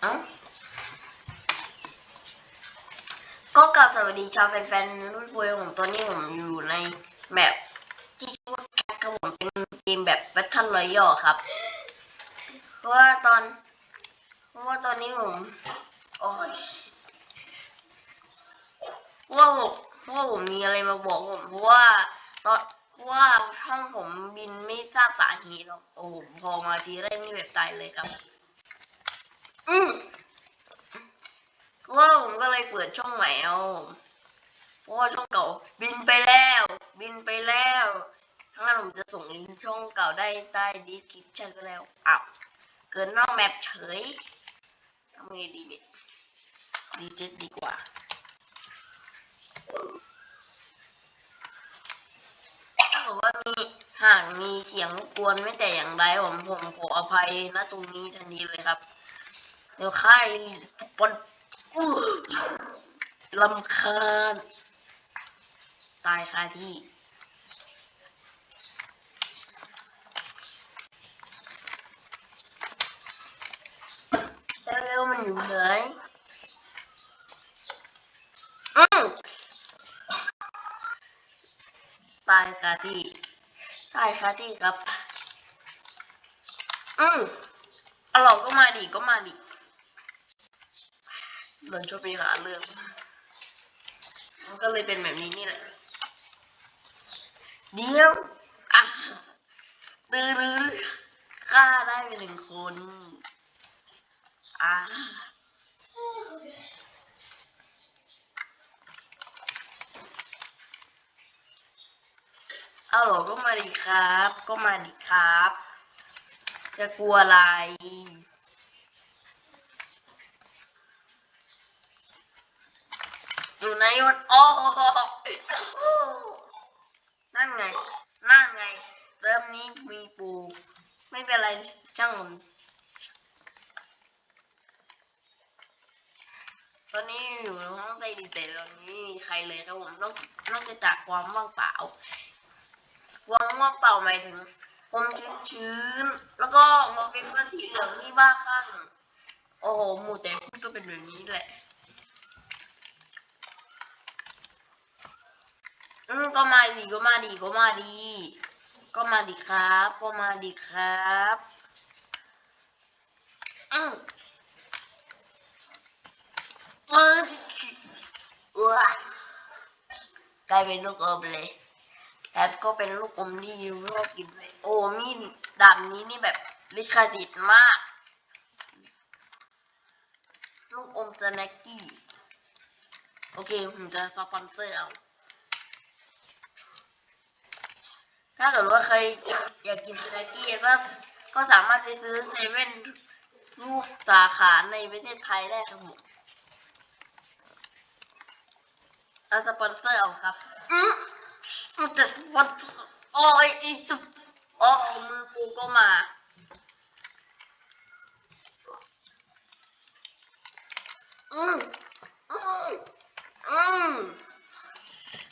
เอาก็กล่าวสวัสดีชาวแฟนๆรุ่นปุยผมตอนนี้ผมอยู่ในแบบที่ชื่อว่าแคทครับผมเป็นเกมแบบ Battle Royale ครับ เพราะว่าตอนเพราะว่าตอนนี้ผมโอ้ยเพราะว่าผมเพราะว่าผมมีอะไรมาบอกผมเพราะว่าตอนเพราะว่าช่องผมบินไม่ทราบสาเหตุหรอกโอ้โหพอมาทีแรกนี่แบบตายเลยครับ อืมเพราะว่าผมก็เลยเปิดช่องใหม่เอาเพราะว่าช่องเก่า บินไปแล้ว บินไปแล้วทั้งนั้นผมจะส่งลิงก์ช่องเก่าได้ใต้ดีคลิปชันก็แล้วอ้าวเกินนอกแมปเฉยทำไงดีเนี่ยรีเซ็ตดีกว่าถ้าเกิดว่ามีหากมีเสียงรบกวนไม่แต่อย่างใดผมผมขออภัยนะตรงนี้ทันทีเลยครับ เดี๋ยวค่ายปนอู้ลำคาญตายคาที่เร็วๆมันอยู่ไหนอืมตายคาที่ตายคาที่ครับ อืมอาเราก็มาดิก็มาดิ เดินชอบไปหาเรื่อง มันก็เลยเป็นแบบนี้นี่แหละเดี๋ยวอะตื้อรือฆ่าได้ไปหนึ่งคนอะเอาเหรอก็มาดิครับ ก็มาดิครับ จะกลัวอะไร อยู่ในยศโอ้โหนั่นไง นั่นไงเริ่มนี้มีปู ไม่เป็นไรช่างมันตอนนี้อยู่ในห้องใต้ดินแต่ตอนนี้ไม่มีใครเลยครับผมนอกนอกจากความว่างเปล่าความว่างเปล่าหมายถึงความชื้นชื้นๆแล้วก็มาเป็นพื่อนสีเหลืองที่บ้าคลั่งโอ้โหหมูแต่พูดก็เป็นแบบนี้แหละ อืมก็มาดีก็มาดีก็มาดี ก็มาดีครับ ก็มาดีครับอืมเอออ้วกลายเป็นลูกอมเลยแอบก็เป็นลูกอมที่ยูชอบกินเลยโอ้มีดดาบนี้นี่แบบลิขสิทธิ์มาก ลูกอมสแน็กกี้ โอเค ผมจะสปอนเซอร์เอา ถ้าเกิดว่าใครอยากกินสแน็กกี้ก็ก็สามารถไปซื้อเซเว่นทุกสาขาในประเทศไทยได้ครับผมเอาสปอนเซอร์เอาครับอืมมันจะสปอนเซอร์โอ้ยอีสุดโอ้มือกูก็มาอืมอืมอืม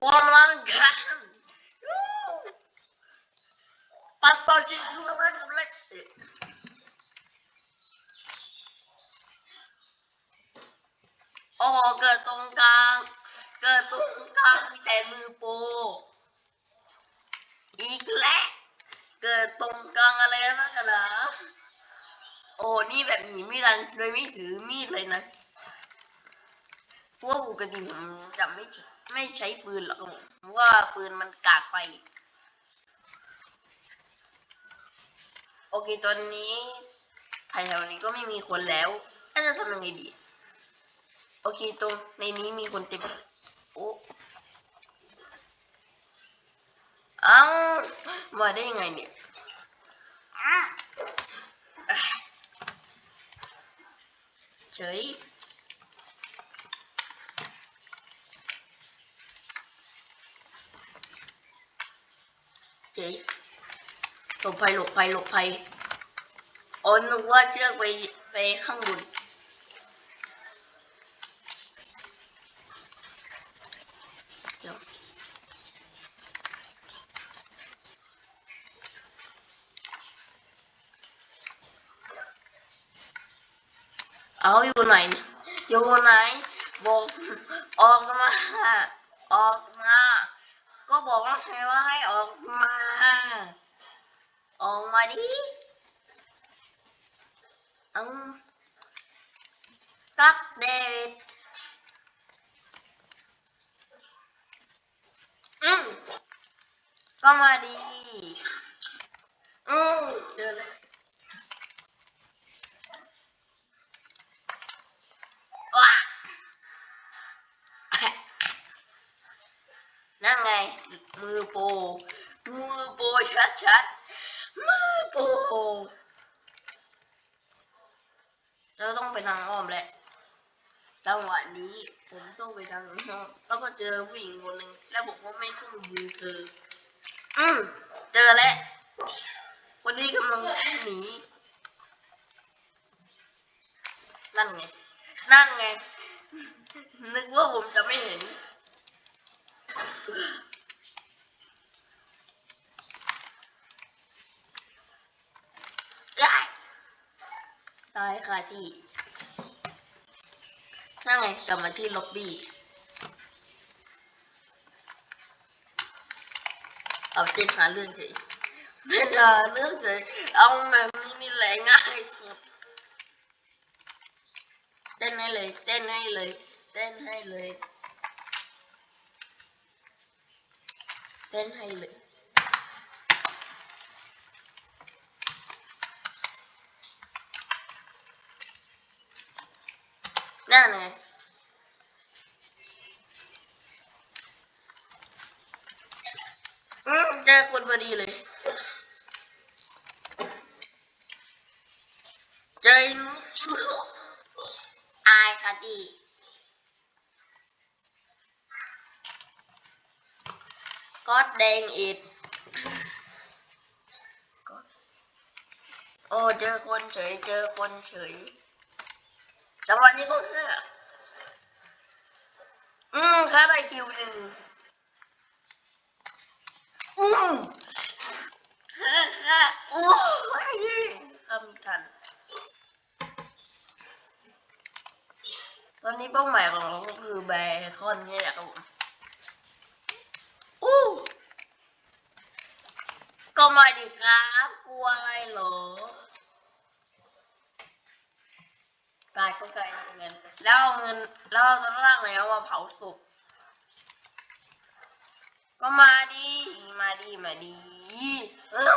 ความรังกั โอ้นี่แบบหนีไม่ทันโดยไม่ถือมีดเลยนะเพราะว่าปกติผมจะไม่ไม่ใช้ปืนหรอกเพราะว่าปืนมันกากไป โอเคตอนนี้แถวๆนี้ก็ไม่มีคนแล้วแล้วจะทำยังไงดี โอเคตรงในนี้มีคนเต็มโอ้เอามาได้ยังไงเนี่ย อะอะเฉยเฉยหลบภัยหลบภัยหลบภัยโอ้นึกว่าเชือกไปไปข้างบนเดี๋ยวอ เอาอยู่ไหนอยู่ไหนบอกออกมา ออกมา ก็บอกว่าให้ว่าให้ออกมา ออกมาดิเอากักเดวิดอืมก็มาดีอืมเจอเลย มือโป มือโปรชัดๆมือโป เราต้องไปทางอ้อมแหละจังหวะนี้ผมต้องไปทางอ้อมแล้วก็เจอผู้หญิงคนหนึ่งแล้วบอกว่าไม่ขึ้นยืนคืออืมเจอแล้วคนนี้กำลังหนีนั่นไง นั่นไง นึกว่าผมจะไม่เห็น ตายค่ะที่นั่นไงกลับมาที่ล็อบบี้ เอาเต้นหาเรื่องเฉยไม่หาเรื่องเฉยเอาแบบนี้นี่แหละง่ายสุด เต้นให้เลย เต้นให้เลย เต้นให้เลย เต้นให้เลย นั่นไงอืมเจอคนพอดีเลย เจอนุ๊กอายค่ะดีก็แดงอิดโอ้ เจอคนเฉย เจอคนเฉย จังหวะนี้ก็คืออืมค่าได้คิวหนึ่งอืมค่าค่าโอ้ยทำทัน ตอนนี้เป้าหมายของเราก็คือแบคอนนี่แหละครับผมอู้ก็มาดิครับ กลัวอะไรเหรอ ตายก็ใส่เงิน แล้วเอาเงิน แล้วเอาร่างแล้วมาเผาศพ ก็มาดิ มาดิ มาดิเออ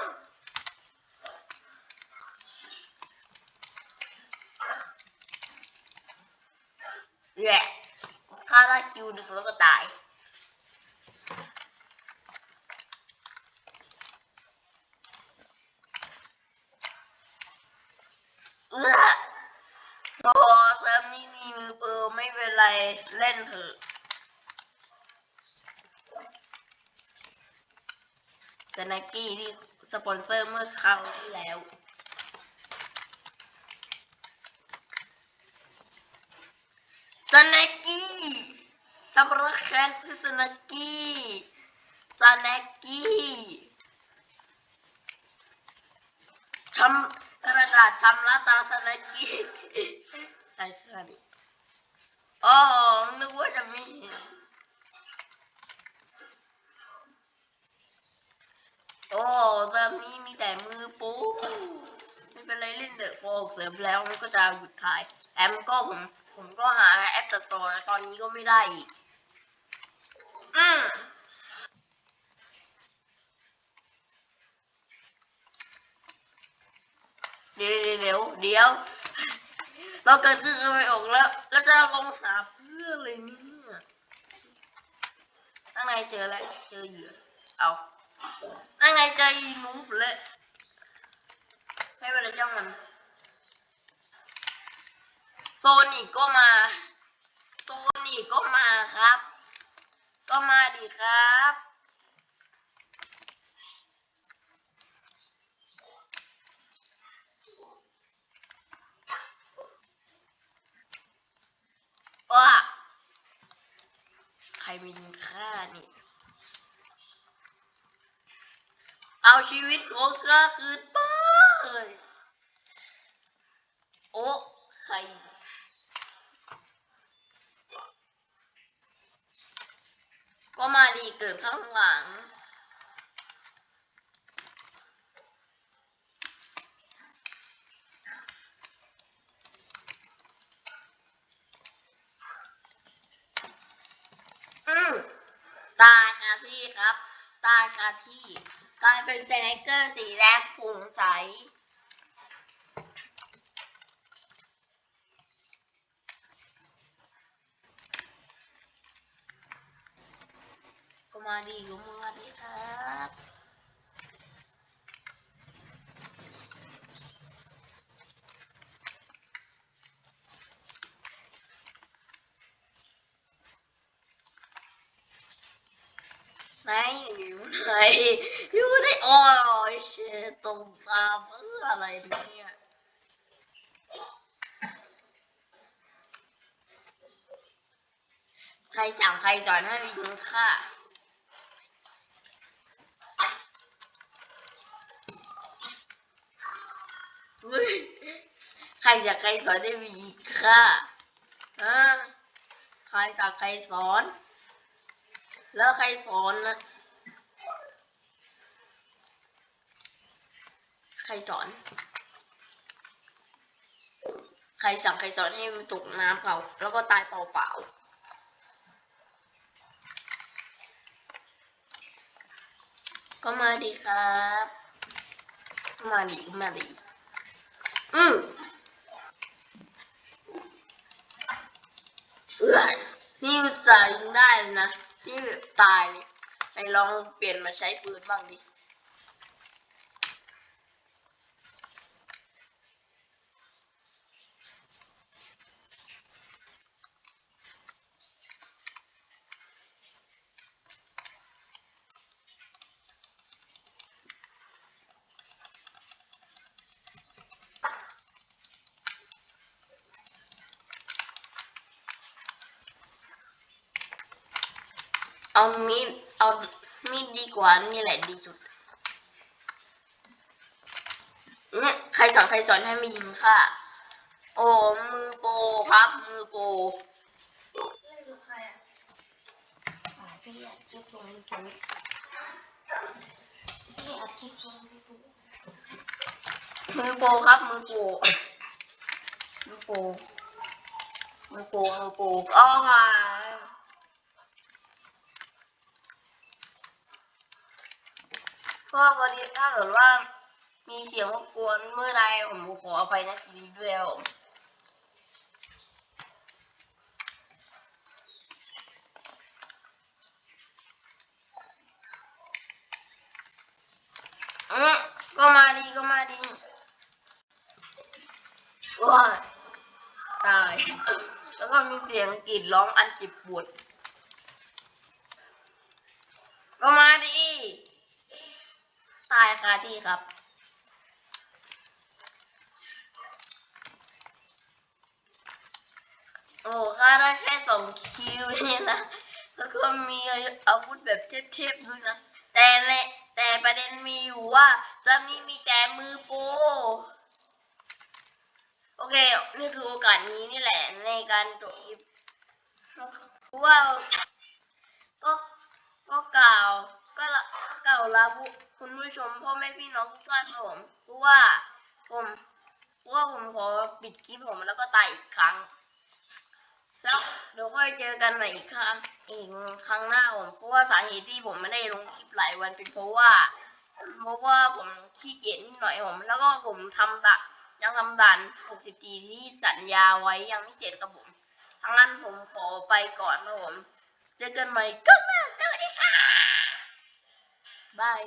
แหละฆ่าได้คิวดึงแล้วก็ตาย เออโอ้เซิร์ฟนี่มีมือเปิลไม่เป็นไร เล่นเถอะสแน็กกี้ที่สปอนเซอร์เมื่อครั้งที่แล้วสแนกกี้จำรักแค้นคือสแนกกี้สแนกกี้ชำกระดาษชำระตาสแนกกี้ใครคื อ๋อนึกว่าจะมีโอ้แบบนี้มีแต่มือปูไม่เป็นไรเล่นเดอะโฟกเสริมแล้วมันก็จะหยุดถ่ายแอมก็ผม ผมก็หาแอปตัดต่อตอนนี้ก็ไม่ได้อีก อืมเดี๋ยวเดี๋ยวเดี๋ยว เราเกิดขึ้นไม่ออกแล้ว แล้วจะลงหาเพื่ออะไรเนี่ยตั้งไงเจอแล้วเจอเหยื่อเอาตั้งไงเจออีนูบเลยไม่เป็นไรจ้างมันโซนิกก็มาโซนิกก็มาครับ ก็มาดิครับ ว่าใครมีค่านี่ เอาชีวิตของข้าคืนไปโอ้ ใคร ดข้างหลัง อืมตายคาที่ครับ ตายคาที่กลายเป็นเจเนเกอร์สีแรกผงใส ก็มาดีก็มาดีครับ ไหนอยู่ไหนอยู่ในโอ้ยเชตตรงตาเมเอออะไรเนี่ยใครสั่งใครสอนให้ไปยิงค่ะใครจากใครสอนให้ไปยิงค่ะฮะใครจากใครสอน แล้วใครสอนนะ ใครสอน ใครสั่งใครสอนให้มันตกน้ำเปล่า แล้วก็ตายเปล่าๆก็มาดีครับ มาดีมาดี อืมเอ้ยนี่อุตส่ายได้นะ นี่ตายเลยไหนลองเปลี่ยนมาใช้ปืนบ้างดิ เอามีดเอามีดดีกว่านี่แหละดีสุดอื้อใครสอนใครสอนให้ไม่ยิงค่ะ โอ้มือโปรครับ มือโป้มือโปรครับ มือโปรมือโปรมือโปรมือโปรอ้าวค่ะ ก็พอดีถ้าเกิดว่ามีเสียงรบกวนเมื่อใดผมขออภัยนะทีนี้ด้วยผมอืมก็มาดีก็มาดีว้าตาย แล้วก็มีเสียงกรีดร้องอันเจ็บปวด ก็มาดี ตายคาที่ครับ โอ้ค่าได้แค่สองคิวเนี่ยนะ แล้วก็มีอาวุธแบบเทพๆด้วยนะ แต่ในแต่ประเด็นมีอยู่ว่าจะมีมีแต่มือโป โอเค นี่คือโอกาสนี้นี่แหละในการจบคลิปเพราะว่าก็ก็กล่าว ก็ละกล่าลาคุณผู้ชมพ่อแม่พี่น้องทุกท่านครับผมเพราะว่าผมเพราะว่าผมขอปิดคลิปผมแล้วก็ตายอีกครั้ง แล้วเดี๋ยวค่อยเจอกันใหม่อีกครั้งอีกครั้งหน้าผมเพราะว่าสาเหตุที่ผมไม่ได้ลงคลิปหลายวันเป็นเพราะว่าเพราะว่าผมขี้เกียจนิดหน่อยผม แล้วก็ผมทำด่านยังทำด่าน 60G ที่สัญญาไว้ยังไม่เสร็จครับผมทั้งนั้นผมขอไปก่อนครับผม เจอกันใหม่ก็มาสวัสดีค่ะ บาย